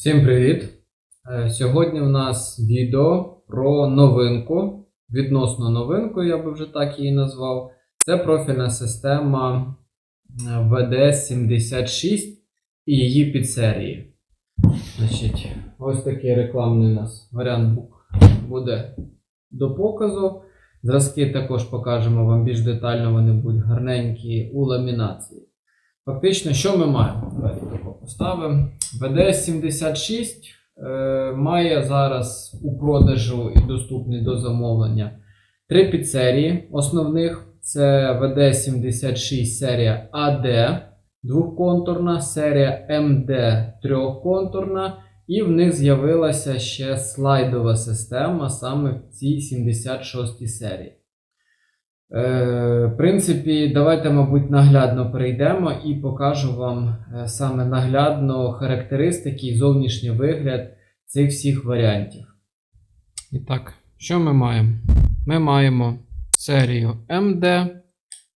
Всім привіт! Е, Сьогодні у нас відео про новинку. Відносно новинку, я би вже так її назвав. Це профільна система е, VD76 і її підсерії. Значить, ось такий рекламний у нас варіант буде до показу. Зразки також покажемо вам більш детально, вони будуть гарненькі у ламінації. Фактично, що ми маємо? Поставимо. VD76 е, має зараз у продажу і доступний до замовлення три підсерії основних. Це VD76 серія AD двохконтурна, серія MD трьохконтурна, і в них з'явилася ще слайдова система саме в цій 76 серії. Е, В принципі, давайте, мабуть, наглядно перейдемо і покажу вам е, саме наглядно характеристики і зовнішній вигляд цих всіх варіантів. І так, що ми маємо? Ми маємо серію MD,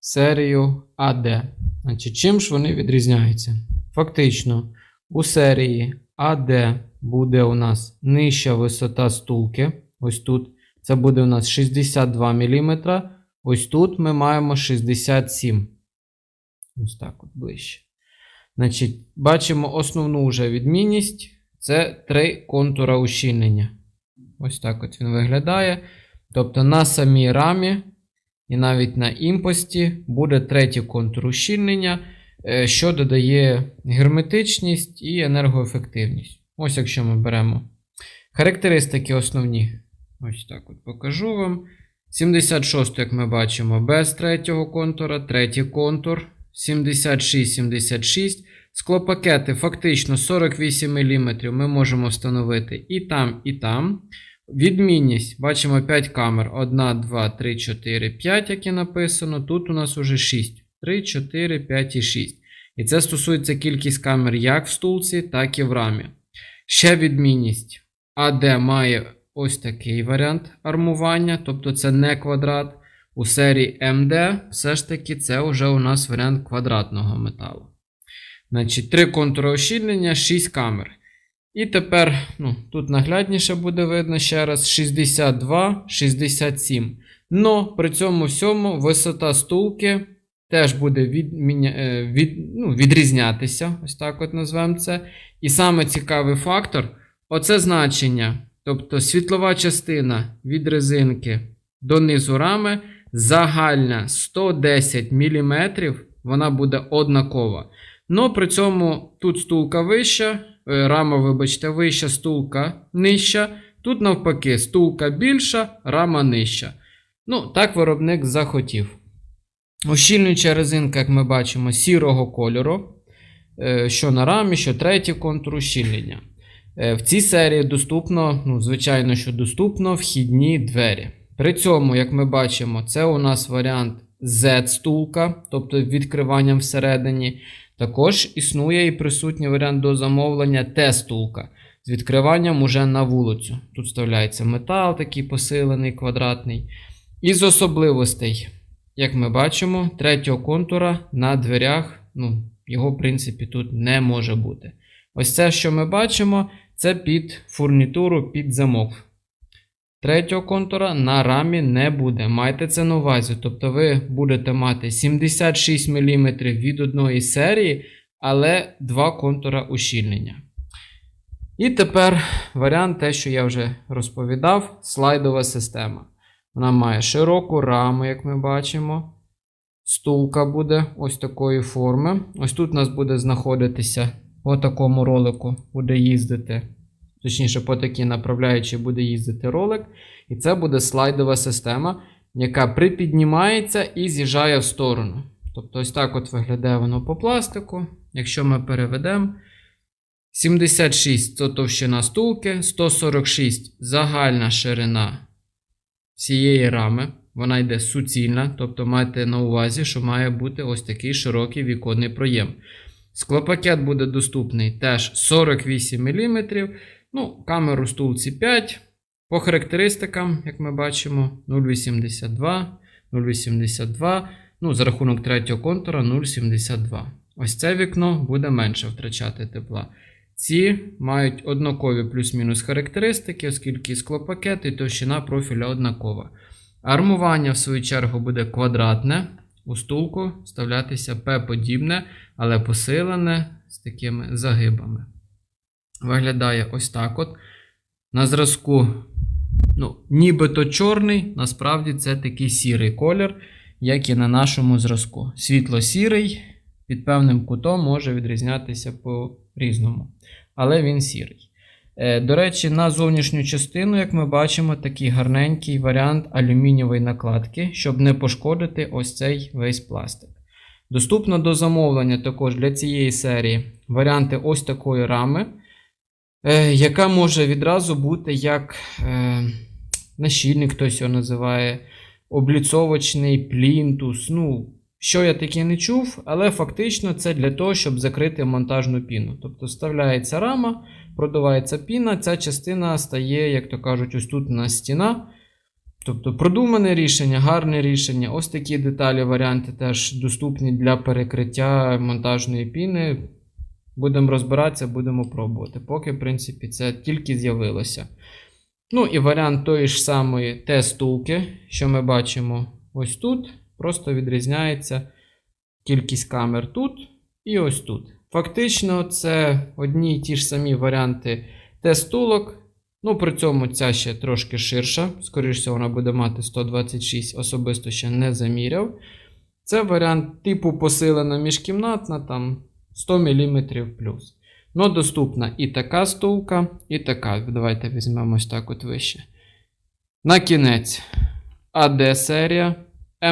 серію AD. Значить, чим ж вони відрізняються? Фактично, у серії AD буде у нас нижча висота стулки. Ось тут це буде у нас 62 мм. Ось тут ми маємо 67. Ось так от ближче. Значить, бачимо основну вже відмінність. Це три контура ущільнення. Ось так от він виглядає. Тобто на самій рамі і навіть на імпості буде третій контур ущільнення, е, що додає герметичність і енергоефективність. Ось якщо ми беремо характеристики основні. Ось так от покажу вам. 76, як ми бачимо, без третього контура, третій контур, 76-76. Склопакети фактично 48 мм ми можемо встановити і там, і там. Відмінність, бачимо 5 камер. 1, 2, 3, 4, 5, як і написано. Тут у нас уже 6. 3, 4, 5 і 6. І це стосується кількість камер як в стулці, так і в рамі. Ще відмінність. АД має ось такий варіант армування, тобто це не квадрат. У серії MD все ж таки це вже у нас варіант квадратного металу. Значить, три контури ощільнення, 6 камер. І тепер, ну, тут наглядніше буде видно ще раз: 62, 67. Но при цьому всьому висота стулки теж буде відміня... е, від... ну, відрізнятися. Ось так от назвемо це. І саме цікавий фактор оце значення. Тобто світлова частина від резинки до низу рами загальна 110 мм, вона буде однакова. Но при цьому тут стулка вища, е, рама, вибачте, вища, стулка нижча. Тут навпаки, стулка більша, рама нижча. Ну, так виробник захотів. Ощільнююча резинка, як ми бачимо, сірого кольору. е, Що на рамі, що третій контур ущільнення. Е, В цій серії доступно, ну, звичайно, що доступно вхідні двері. При цьому, як ми бачимо, це у нас варіант Z-стулка, тобто відкриванням всередині. Також існує і присутній варіант до замовлення Т-стулка з відкриванням уже на вулицю. Тут вставляється метал, такий посилений, квадратний. Із особливостей, як ми бачимо, третього контура на дверях, ну, його, в принципі, тут не може бути. Ось це, що ми бачимо, це під фурнітуру, під замок. Третього контура на рамі не буде. Майте це на увазі. Тобто ви будете мати 76 мм від одної серії, але два контура ущільнення. І тепер варіант, те, що я вже розповідав, слайдова система. Вона має широку раму, як ми бачимо. Стулка буде ось такої форми. Ось тут у нас буде знаходитися по такому ролику, буде їздити. Точніше, по такій направляючій буде їздити ролик. І це буде слайдова система, яка припіднімається і з'їжджає в сторону. Тобто, ось так от виглядає воно по пластику. Якщо ми переведемо. 76 це товщина стулки, 146 загальна ширина цієї рами. Вона йде суцільна, тобто майте на увазі, що має бути ось такий широкий віконний проєм. Склопакет буде доступний теж 48 мм. Ну, камеру стулці 5. По характеристикам, як ми бачимо, 0,82, 0,82. Ну, за рахунок третього контура 0,72. Ось це вікно буде менше втрачати тепла. Ці мають однакові плюс-мінус характеристики, оскільки склопакет і товщина профіля однакова. Армування, в свою чергу, буде квадратне, у стулку вставлятися П-подібне, але посилене з такими загибами. Виглядає ось так от. На зразку, ну, нібито чорний, насправді це такий сірий колір, як і на нашому зразку. Світло-сірий, під певним кутом може відрізнятися по-різному. Але він сірий. Е, До речі, на зовнішню частину, як ми бачимо, такий гарненький варіант алюмінієвої накладки, щоб не пошкодити ось цей весь пластик. Доступно до замовлення також для цієї серії варіанти ось такої рами, е, яка може відразу бути як е, нащільник, хтось його називає, обліцовочний плінтус. Ну, що я таке не чув, але фактично це для того, щоб закрити монтажну піну. Тобто вставляється рама, продувається піна, ця частина стає, як то кажуть, ось тут на стіна. Тобто продумане рішення, гарне рішення. Ось такі деталі, варіанти теж доступні для перекриття монтажної піни. Будемо розбиратися, будемо пробувати. Поки, в принципі, це тільки з'явилося. Ну і варіант тої ж самої Т-стулки, що ми бачимо ось тут. Просто відрізняється кількість камер тут і ось тут. Фактично, це одні й ті ж самі варіанти Т-стулок. Ну, при цьому ця ще трошки ширша. Скоріше вона буде мати 126, особисто ще не заміряв. Це варіант типу посилена міжкімнатна, там 100 мм плюс. Ну, доступна і така стулка, і така. Давайте візьмемо ось так от вище. На кінець АД серія,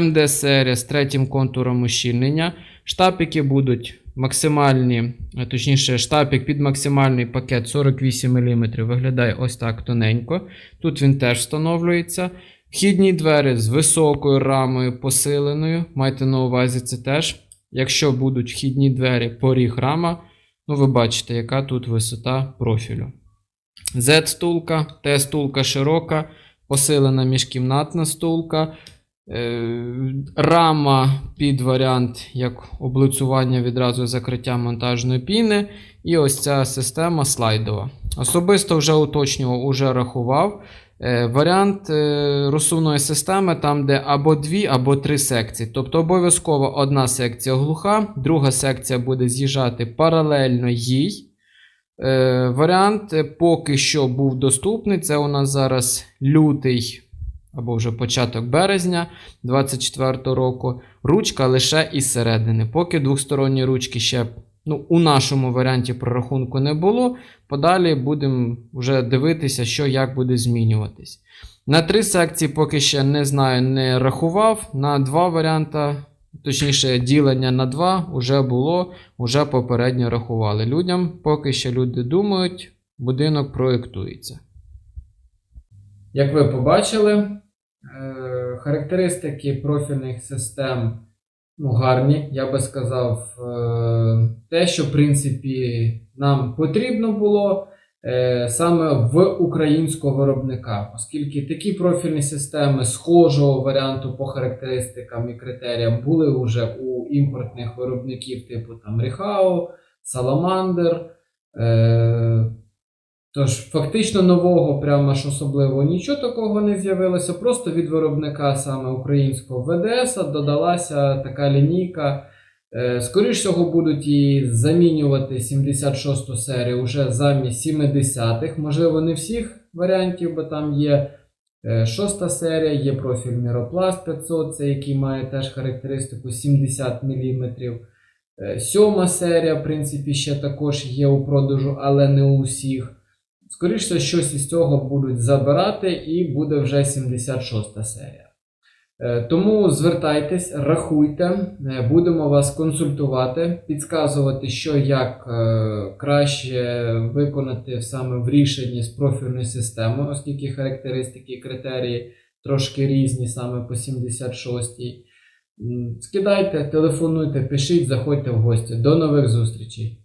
МД серія з третім контуром ущільнення. Штапики будуть максимальні, точніше, штапик під максимальний пакет 48 мм виглядає ось так тоненько. Тут він теж встановлюється. Вхідні двері з високою рамою посиленою. Майте на увазі це теж. Якщо будуть вхідні двері, поріг рама, ну ви бачите, яка тут висота профілю. Z-стулка, Т-стулка широка, посилена міжкімнатна стулка. Е, Рама під варіант як облицювання відразу закриття монтажної піни. І ось ця система слайдова. Особисто вже уточнював, уже рахував. Е, Варіант е, розсувної системи там, де або дві, або три секції. Тобто обов'язково одна секція глуха, друга секція буде з'їжджати паралельно їй. Варіант поки що був доступний. Це у нас зараз лютий або вже початок березня 2024 року. Ручка лише із середини. Поки двосторонні ручки ще ну, у нашому варіанті прорахунку не було. Подалі будемо вже дивитися, що як буде змінюватись. На три секції поки ще не знаю, не рахував. На два варіанти, точніше, ділення на два вже було, вже попередньо рахували. Людям, поки що люди думають, будинок проєктується. Як ви побачили, характеристики профільних систем ну, гарні, я би сказав, е, те, що в принципі нам потрібно було е, саме в українського виробника, оскільки такі профільні системи схожого варіанту по характеристикам і критеріям були вже у імпортних виробників типу там Ріхау, Саламандер. Е, Тож, фактично нового, прямо ж особливо нічого такого не з'явилося. Просто від виробника саме українського ВДС додалася така лінійка. Е, Скоріше всього, будуть її замінювати 76-ту серію вже замість 70-х. Можливо, не всіх варіантів, бо там є е, шоста серія, є профіль Міропласт 500, це який має теж характеристику 70 мм. Е, Сьома серія, в принципі, ще також є у продажу, але не у всіх. Скоріше, щось із цього будуть забирати, і буде вже 76 серія. Е, Тому звертайтесь, рахуйте, е, будемо вас консультувати, підказувати, що як е, краще виконати саме в рішенні з профільною системою, оскільки характеристики і критерії трошки різні саме по 76-й. Скидайте, телефонуйте, пишіть, заходьте в гості. До нових зустрічей!